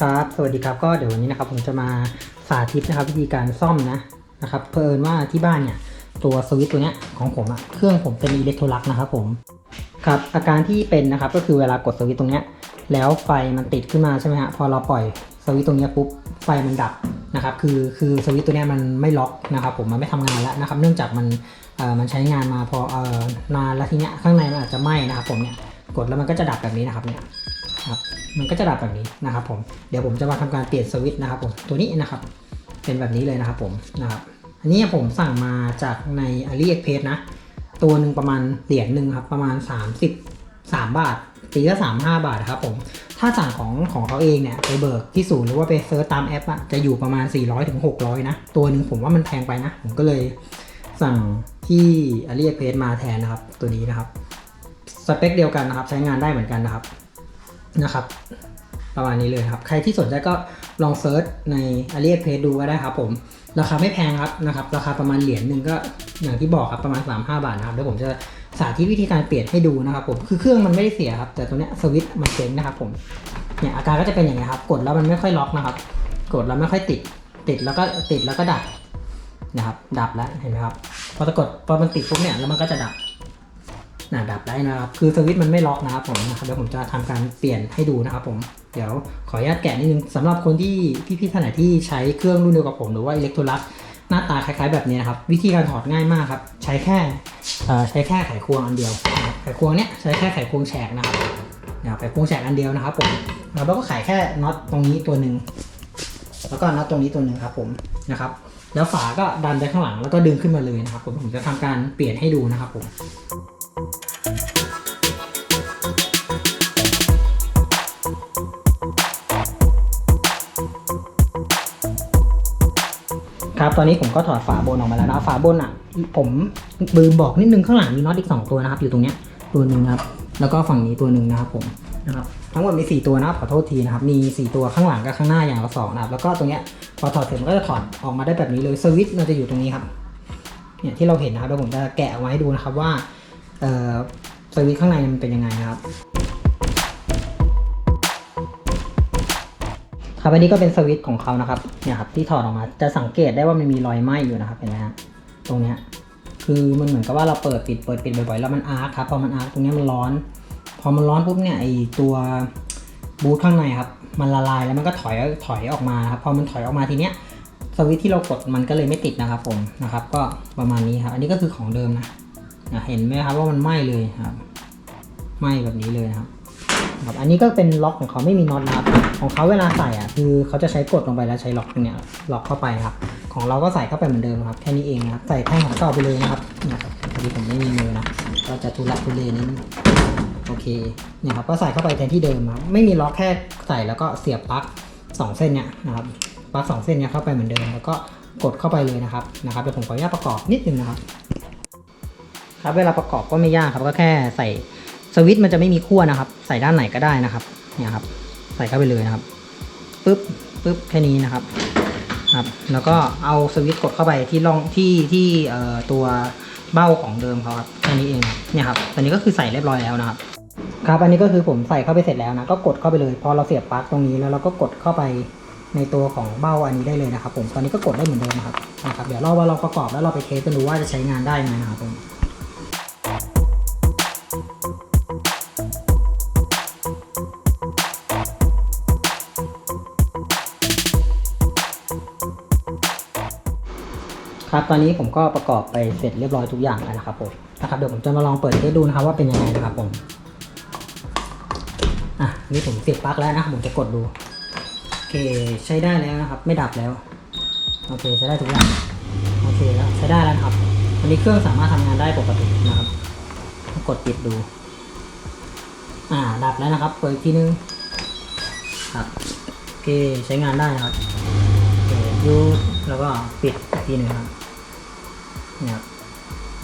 ครับ สวัสดีครับ ก็เดี๋ยววันนี้นะครับผมจะมาสาธิตนะครับวิธีการซ่อมนะนะครับ เพลินว่าที่บ้านเนี่ยตัวสวิตช์ตัวเนี้ยของผมอะเครื่องผมเป็นอิเล็กโทรลักนะครับผม ครับอาการที่เป็นนะครับก็คือเวลากดสวิตช์ตรงเนี้ยแล้วไฟมันติดขึ้นมาใช่ไหมฮะพอเราปล่อยสวิตช์ตรงเนี้ยปุ๊บไฟมันดับนะครับคือคือสวิตช์ตัวเนี้ยมันไม่ล็อกนะครับผมมันไม่ทำงานแล้วนะครับเนื่องจากมันเอ่อมันใช้งานมาพอเอ่อนานแล้วทีเนี้ยข้างในมันอาจจะไหม้นะครับผมเนี่ยกดแล้วมันก็จะดับแบบนี้นะครับเนี่ย ครับมันก็จะดับแบบนี้นะครับผมเดี๋ยวผมจะมาทำการเปลี่ยนสวิตช์นะครับผมตัวนี้นะครับ เป็นแบบนี้เลยนะครับผมนะครับอันนี้ผมสั่งมาจากใน AliExpress นะ ตัวหนึ่งประมาณเหรียญหนึ่งครับประมาณ33บาทตีก็35 บาทครับผมถ้าสั่งของของเขาเองเนี่ยไปเบิกที่ศูนย์หรือว่าไปเซิร์ชตามแอปอะจะอยู่ประมาณ 400ถึง600 นะ ตัวหนึ่งผมว่ามันแพงไปนะ ผมก็เลยสั่งที่ AliExpress มาแทนนะครับ ตัวนี้นะครับ สเปคเดียวกันนะครับ ใช้งานได้เหมือนกันนะครับ นะครับ ประมาณนี้เลยครับ ใครที่สนใจก็ลองเซิร์ชใน AliExpress ดูก็ได้ครับผมราคาไม่แพงครับนะครับ ราคาประมาณเหรียญหนึ่งก็อย่างที่บอกครับประมาณ 3-5 บาทนะครับเดี๋ยวผมจะสาธิตวิธีการเปลี่ยนให้ดูนะครับผมคือเครื่องมันไม่ได้เสียครับ แต่ตัวเนี้ยสวิตช์มันเจ๊งนะครับผมเนี่ยอาการก็จะเป็นอย่างนี้ครับ กดแล้วมันไม่ค่อยล็อกนะครับ กดแล้วไม่ค่อยติด ติดแล้วก็ติดแล้วก็ดับนะครับ ดับแล้วเห็นไหมครับพอจะกดพอมันติดปุ๊บเนี่ยแล้วมันก็จะดับ นะดับได้นะครับ คือสวิตช์มันไม่ล็อกนะครับผมนะครับเดี๋ยวผมจะทำการเปลี่ยนให้ดูนะครับผมเดี๋ยวขออนุญาตแกะนิดนึงสำหรับคนที่พี่ๆท่านไหนที่ใช้เครื่องรุ่นเดียวกับผมหรือว่าอิเล็กโทรลักหน้าตาคล้ายๆแบบนี้นะครับ วิธีการถอดง่ายมากครับ ใช้แค่ใช้แค่ไขควงอันเดียว ไขควงเนี้ยใช้แค่ไขควงแฉกนะครับไขควงแฉกอันเดียวนะครับผมแล้วก็ไขแค่น็อตตรงนี้ตัวหนึ่งแล้วก็น็อตตรงนี้ตัวหนึ่งครับผมนะครับ แล้วฝาก็ดันไปข้างหลังแล้วก็ดึงขึ้นมาเลยนะครับผมผมจะทำการเปลี่ยนให้ดูนะครับผม ครับ ตอนนี้ผมก็ถอดฝาบนออกมาแล้วนะฝาบนอะ ผมบืมบอกนิดนึงข้างหลังมีน็อตอีก 2 ตัวนะครับ อยู่ตรงเนี้ยตัวหนึ่งครับ แล้วก็ฝั่งนี้ตัวหนึ่งนะครับผมนะครับทั้งหมดมี 4 ตัวนะครับขอโทษทีนะครับ มี 4 ตัวข้างหลังกับข้างหน้าอย่างละสองนะครับ แล้วก็ตรงเนี้ยพอถอดเสร็จมันก็จะถอดออกมาได้แบบนี้เลยสวิตช์มันจะอยู่ตรงนี้ครับเนี่ยที่เราเห็นนะครับเดี๋ยวผมจะแกะออกมาให้ดูนะครับว่าเอ่อสวิตช์ข้างในมันเป็นยังไงนะครับ ครับอันนี้ก็เป็นสวิตช์ของเขานะครับเนี่ยครับที่ถอดออกมาจะสังเกตได้ว่ามันมีรอยไหม้อยู่นะครับเห็นไหมฮะตรงเนี้ยคือมันเหมือนกับว่าเราเปิดปิดเปิดปิดบ่อยๆแล้วมันอาร์คครับพอมันอาร์คตรงเนี้ยมันร้อน พอมันร้อนปุ๊บเนี่ยไอตัวบูทข้างในครับมันละลายแล้วมันก็ถอยถอยออกมาครับพอมันถอยออกมาทีเนี้ยสวิตช์ที่เรากดมันก็เลยไม่ติดนะครับผมนะครับ ก็ประมาณนี้ครับ อันนี้ก็คือของเดิมนะเห็นไหมครับว่ามันไหม้เลยครับไหม้แบบนี้เลยครับ ครับอันนี้ก็เป็นล็อกของเขาไม่มีน็อตนะครับของเขาเวลาใส่อะคือเขาจะใช้กดลงไปแล้วใช้ล็อกตรงเนี้ยล็อกเข้าไปครับ ของเราก็ใส่เข้าไปเหมือนเดิมครับแค่นี้เองนะครับใส่แท่งของเก่าไปเลยนะครับเนี่ยครับพอดีผมไม่มีมือนะก็จะทุลักทุเลนิดโอเคเนี่ยครับก็ใส่เข้าไปแทนที่เดิมครับไม่มีล็อกแค่ใส่แล้วก็เสียบปลั๊กสองเส้นเนี่ยนะครับปลั๊กสองเส้นเนี่ยเข้าไปเหมือนเดิมแล้วก็กดเข้าไปเลยนะครับนะครับเดี๋ยวผมขออนุญาตประกอบนิดนึงนะครับครับเวลาประกอบก็ไม่ยากครับก็แค่ใส่ สวิตช์มันจะไม่มีขั้วนะครับ ใส่ด้านไหนก็ได้นะครับเนี่ยครับ ใส่เข้าไปเลยนะครับปึ๊บปึ๊บแค่นี้นะครับครับแล้วก็เอาสวิตช์กดเข้าไปที่ร่องที่ที่เอ่อตัวเบ้าของเดิมเขาครับแค่นี้เองเนี่ยครับตอนนี้ก็คือใส่เรียบร้อยแล้วนะครับครับอันนี้ก็คือผมใส่เข้าไปเสร็จแล้วนะก็กดเข้าไปเลย พอเราเสียบปลั๊กตรงนี้แล้วเราก็กดเข้าไปในตัวของเบ้าอันนี้ได้เลยนะครับ ผมตอนนี้ก็กดได้เหมือนเดิมนะครับนะครับ เดี๋ยวเราว่าเราประกอบแล้วเราไปเทสกันดูว่าจะใช้งานได้ไหมนะครับผม ครับตอนนี้ผมก็ประกอบไปเสร็จเรียบร้อยทุกอย่างแล้วนะครับผมนะครับเดี๋ยวผมจะมาลองเปิดเทสดูนะครับว่าเป็นยังไงนะครับผมอะนี่ผมเสียบปลั๊กแล้วนะผมจะกดดูโอเคใช้ได้แล้วนะครับ ไม่ดับแล้วโอเคใช้ได้ทุกอย่างโอเคแล้วใช้ได้แล้วนะครับวันนี้เครื่องสามารถทำงานได้ปกตินะครับกดปิดดู อ่า ดับแล้วนะครับ เปิดอีกทีนึงครับโอเคใช้งานได้นะครับโอเคยูดแล้วก็ปิดอีกทีหนึ่งครับ เนี่ย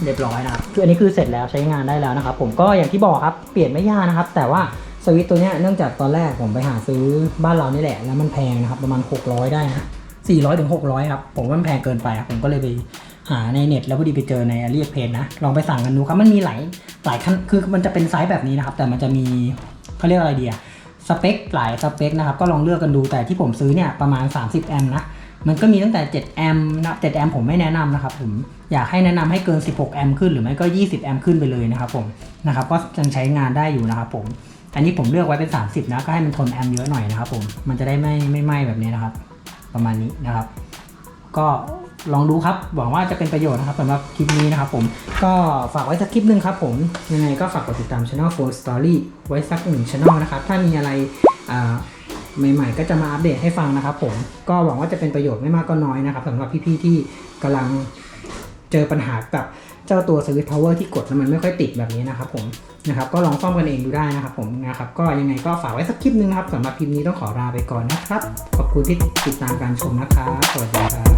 เรียบร้อยนะครับคืออันนี้คือเสร็จแล้วใช้งานได้แล้วนะครับ ผมก็อย่างที่บอกครับเปลี่ยนไม่ยากนะครับ แต่ว่าสวิตตัวเนี้ยเนื่องจากตอนแรกผมไปหาซื้อบ้านเรานี่แหละ แล้วมันแพงนะครับ ประมาณ 600 ได้นะ400ถึง600ครับผมว่ามันแพงเกินไปครับผมก็เลยไปหาในเน็ตแล้วพอดีไปเจอในอาลีเพจนะ ลองไปสั่งกันดูครับ มันมีหลายหลายขั้นคือมันจะเป็นไซส์แบบนี้นะครับ แต่มันจะมีเขาเรียกอะไรดีอะสเปคหลายสเปคนะครับ ก็ลองเลือกกันดูแต่ที่ผมซื้อเนี่ยประมาณ 30 แอมป์นะ มันก็มีตั้งแต่ 7 แอมป์นะ7แอมป์ผมไม่แนะนำนะครับผมอยากให้แนะนำให้เกิน 16 แอมป์ขึ้นหรือไม่ก็ 20 แอมป์ขึ้นไปเลยนะครับผมนะครับก็ยังใช้งานได้อยู่นะครับผมอันนี้ผมเลือกไว้เป็น 30 นะก็ให้มันทนแอมป์เยอะหน่อยนะครับผมมันจะได้ไม่ไม่ไหม้แบบนี้นะครับ ประมาณนี้นะครับ ก็ลองดูครับหวังว่าจะเป็นประโยชน์นะครับสำหรับคลิปนี้นะครับผมก็ฝากไว้สักคลิปหนึ่งครับผมยังไงก็ฝากกดติดตาม Channel 4 Story ไว้สักหนึ่ง Channel นะครับถ้ามีอะไรอ่า ใหม่ๆ ก็จะมาอัปเดตให้ฟังนะครับผมก็หวังว่าจะเป็นประโยชน์ไม่มากก็น้อยนะครับสำหรับพี่ๆที่กำลังเจอปัญหากับเจ้าตัว Switch Power ที่กดแล้วมันไม่ค่อยติดแบบนี้นะครับผมนะครับก็ลองซ่อมกันเองดูได้นะครับผมนะครับก็ยังไงก็ฝากไว้สักคลิปนึงนะครับสำหรับคลิปนี้ต้องขอลาไปก่อนนะครับ ขอบคุณที่ติดตามการชมนะครับสวัสดีครับ